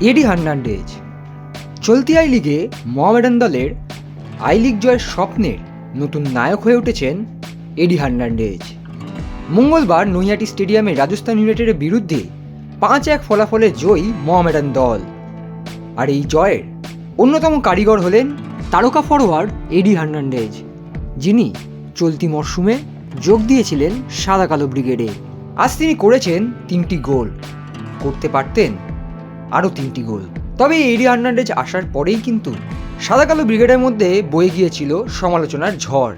এডি Hernandez. চলতি I লিগে মোহামেডান দলের আই লিগ জয়ের স্বপ্নের নতুন নায়ক হয়ে উঠেছেন এডি হার্নান্ডেজ। মঙ্গলবার নৈহাটি স্টেডিয়ামে রাজস্থান ইউনাইটেডের বিরুদ্ধে পাঁচ এক ফলাফলে জয়ী মোহামেডান দল। আর এই জয়ের অন্যতম কারিগর হলেন তারকা ফরোয়ার্ড এডি হার্নান্ডেজ, যিনি চলতি মরশুমে যোগ দিয়েছিলেন সাদা কালো ব্রিগেডে। আজ তিনি করেছেন তিনটি গোল। করতে পারতেন আরও তিনটি গোল। তবে এডি হার্নান্ডেজ আসার পরেই কিন্তু সাদা কালো ব্রিগেডের মধ্যে বয়ে গিয়েছিল সমালোচনার ঝড়।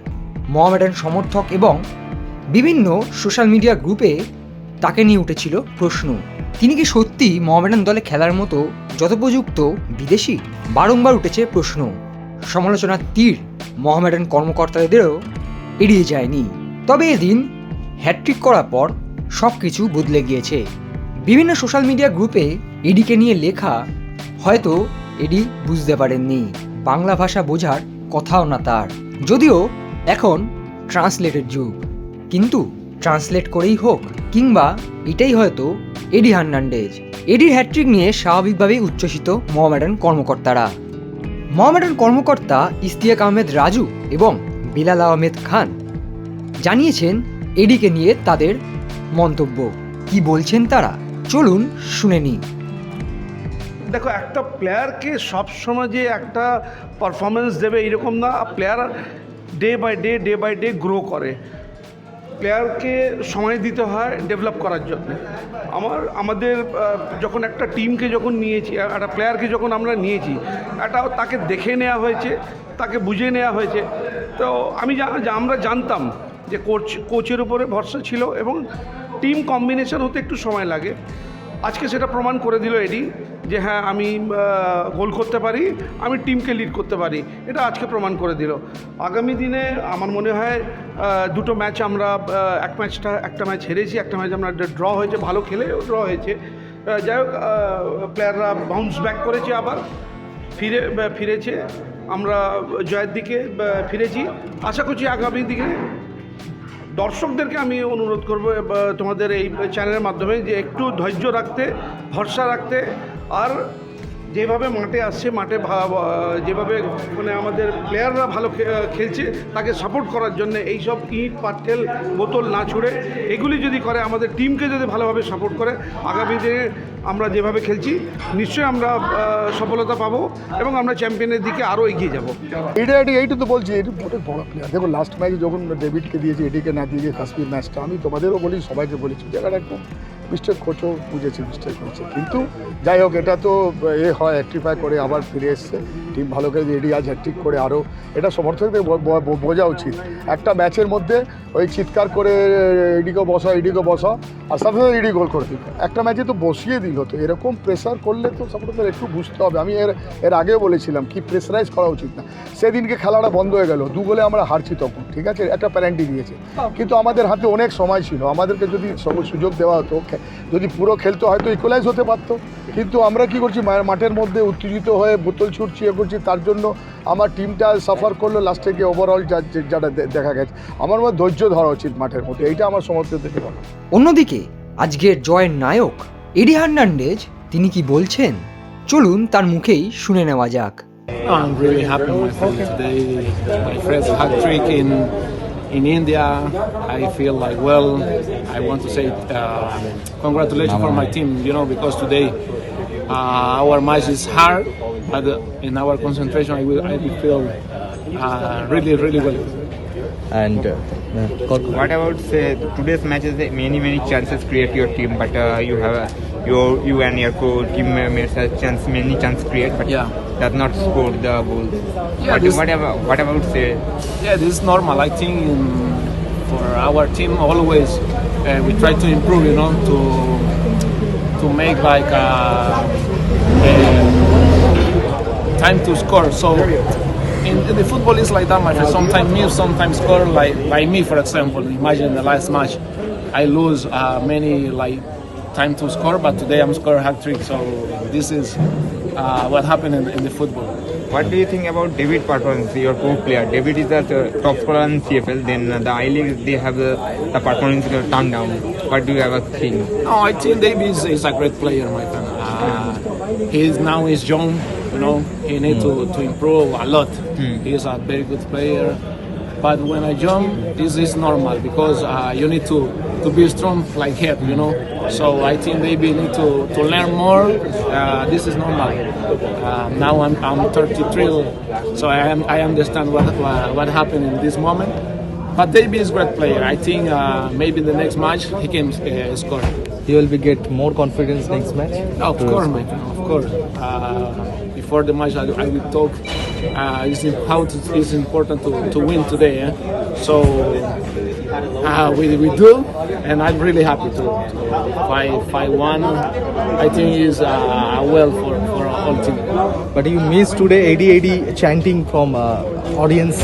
মহামেডান সমর্থক এবং বিভিন্ন সোশ্যাল মিডিয়া গ্রুপে তাকে নিয়ে উঠেছিল প্রশ্ন। তিনি কি সত্যি মহামেডান দলে খেলার মতো যথোপযুক্ত বিদেশি? বারংবার উঠেছে প্রশ্ন। সমালোচনার তীর মহামেডান কর্মকর্তাদেরও এড়িয়ে যায়নি। তবে এদিন হ্যাট্রিক করার পর সব কিছু বদলে গিয়েছে। বিভিন্ন সোশ্যাল মিডিয়া গ্রুপে এডিকে নিয়ে লেখা, হয়তো এডি বুঝতে পারেননি। বাংলা ভাষা বোঝার কথাও না তার। যদিও এখন ট্রান্সলেটের যুগ। কিন্তু ট্রান্সলেট করেই হোক, কিংবা এটাই হয়তো এডি হার্নান্ডেজ। এডির হ্যাট্রিক নিয়ে স্বাভাবিকভাবেই উচ্ছ্বসিত মোহামেডান কর্মকর্তারা। মোহামেডান কর্মকর্তা ইস্তিয়াক আহমেদ রাজু এবং বিলাল আহমেদ খান জানিয়েছেন এডিকে নিয়ে তাদের মন্তব্য। কি বলছেন তারা? চলুন শুনে নিই। দেখো, একটা প্লেয়ারকে সবসময় যে একটা পারফরমেন্স দেবে এরকম না। Player day by day day by day grow করে। প্লেয়ারকে সময় দিতে হয় ডেভেলপ করার জন্য। আমার, আমাদের যখন একটা টিমকে যখন নিয়েছি একটা প্লেয়ারকে যখন আমরা নিয়েছি, একটা তাকে দেখে নেওয়া হয়েছে, তাকে বুঝে নেওয়া হয়েছে। তো আমি আমরা জানতাম যে কোচ কোচের উপরে ভরসা ছিল এবং টিম কম্বিনেশন হতে একটু সময় লাগে। আজকে সেটা প্রমাণ করে দিল এডি যে হ্যাঁ আমি গোল করতে পারি, আমি টিমকে লিড করতে পারি। এটা আজকে প্রমাণ করে দিল। আগামী দিনে আমার মনে হয় দুটো ম্যাচ আমরা এক ম্যাচটা একটা ম্যাচ হেরেছি, একটা ম্যাচ আমরা ড্র হয়েছে, ভালো খেলে ড্র হয়েছে। যাই হোক প্লেয়াররা বাউন্স ব্যাক করেছে আবার। ফিরে ফিরেছে। আমরা জয়ের দিকে ফিরেছি। আশা করছি আগামী দিকে দর্শকদেরকে আমি অনুরোধ করব তোমাদের এই চ্যানেলের মাধ্যমে যে একটু ধৈর্য রাখতে, ভরসা রাখতে আর যেভাবে মাঠে আসছে, মাঠে যেভাবে মানে আমাদের প্লেয়াররা ভালো খেলছে, তাকে সাপোর্ট করার জন্য এইসব ইট, পাটকেল, বোতল না ছুড়ে এগুলি যদি করে, আমাদের টিমকে যদি ভালোভাবে সাপোর্ট করে, আগামী দিনে আমরা যেভাবে খেলছি, নিশ্চয়ই আমরা সফলতা পাবো এবং আমরা চ্যাম্পিয়নের দিকে আরও এগিয়ে যাব। এটা, এটি, এইটা তো বলছি এটি অনেক বড় প্লেয়ার দেখো লাস্ট ম্যাচে যখন ডেভিডকে দিয়েছে এটিকে না দিয়ে কাশ্মীর ম্যাচটা আমি তোমাদেরও বলি, সবাইকে বলেছি, জায়গাটা একদম মিস্টেক কোচও বুঝেছে মিস্টেক হয়েছে কিন্তু যাই হোক, এটা তো, এ হয় অ্যাক্টিফাই করে আবার ফিরে এসছে। টিম ভালো করে রেডি আজ হ্যাট্রিক করে আরও এটা সমর্থকদের বোঝা উচিত। একটা ম্যাচের মধ্যে ওই চিৎকার করে এডিকে বসা এডিকে বসা আর সাথে সাথে এডি গোল করে দিল। একটা ম্যাচে তো বসিয়ে দিল তো, এরকম প্রেসার করলে তো সাপোর্টারদের একটু বুঝতে হবে। আমি এর এর আগেও বলেছিলাম কি প্রেসারাইজ করা উচিত না। সেদিনকে খেলাটা বন্ধ হয়ে গেল, দু গোলে আমরা হারছি তখন, ঠিক আছে? একটা প্যারেন্টি দিয়েছে। কিন্তু আমাদের হাতে অনেক সময় ছিল, আমাদেরকে যদি সুযোগ দেওয়া হতো যদি পুরো খেলতে হয়তো ইকুয়ালাইজ হতে পারতো। কিন্তু আমরা কি করছি মাঠের মধ্যে উত্তেজিত হয়ে বোতল ছুটছি, এ করছি, তার জন্য আমার টিমটা সাফার করল লাস্টে গিয়ে ওভারঅল যেটা দেখা গেছে। আমার মধ্যে ধৈর্য ধরা উচিত মাঠের মধ্যে এইটা আমার সমর্থকদেরকে বলা অন্যদিকে আজকের জয়ের নায়ক এডি হার্নান্ডেজ তিনি কি বলছেন? চলুন তার মুখেই শুনে নেওয়া যাক। I'm really happy, my friends. Today, my first hat trick in in India. I feel like well. I want to say uh, congratulations for my team. You know, because today uh, our match is hard, but uh, in our concentration, I will I will feel uh, really really well. and uh, What about say today's matches? that Many many chances create your team, but uh, you have a, your you and your co teammates have chance many chance create, but Yeah. does not score the goals. Yeah, what, this- what about what say Yeah, this is normal. I think in, for our team always uh, we try to improve. You know, to to make like uh, a time to score. So in, the football is like that, my friend. Sometimes me, sometimes score. Like like me, for example. Imagine the last match, I lose uh, many like time to score, but today I'm score hat trick. So this is uh, what happened in, in the football. what do you think about David performance? Your co-player David is the uh, top scorer in CFL. Then uh, the I League they have the, the performance uh, turned down. What do you have a think? No, I think David is a great player, my friend. Uh, Uh, he's now he's young, you know. He needs to, to improve a lot. He's a very good player. But when I jump, this is normal because uh, you need to, to be strong like him, you know. So I think maybe need to, to learn more. Uh, this is normal. Uh, now I'm, I'm 33, so I, am, I understand what, what, what happened in this moment. But David is a great player. I think uh, maybe the next match he can uh, score. He will be get more confidence next match. Of course, mate. Of course. Uh, before the match, I, I will talk. Uh, it's how to, it's important to, to win today. Eh? So uh, we, we do, and I'm really happy to, to five five one. I think is uh, well for for our whole team. But you missed today 80-80 chanting from uh, audience.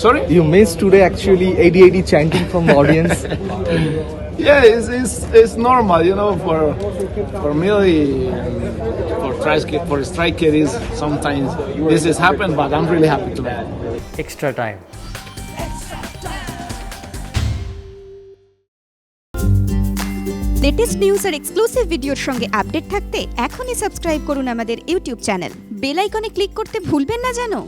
Sorry. You missed today actually 80-80 chanting from audience. Yeah, it's, it's, it's normal, you know. For for me, for striker, for striker is sometimes this has happened, but I'm really happy today. extra time. Latest news R exclusive ভিডিওর সঙ্গে update থাকতে এখনই subscribe করুন আমাদের YouTube channel bell আইকনে click করতে ভুলবেন না জানো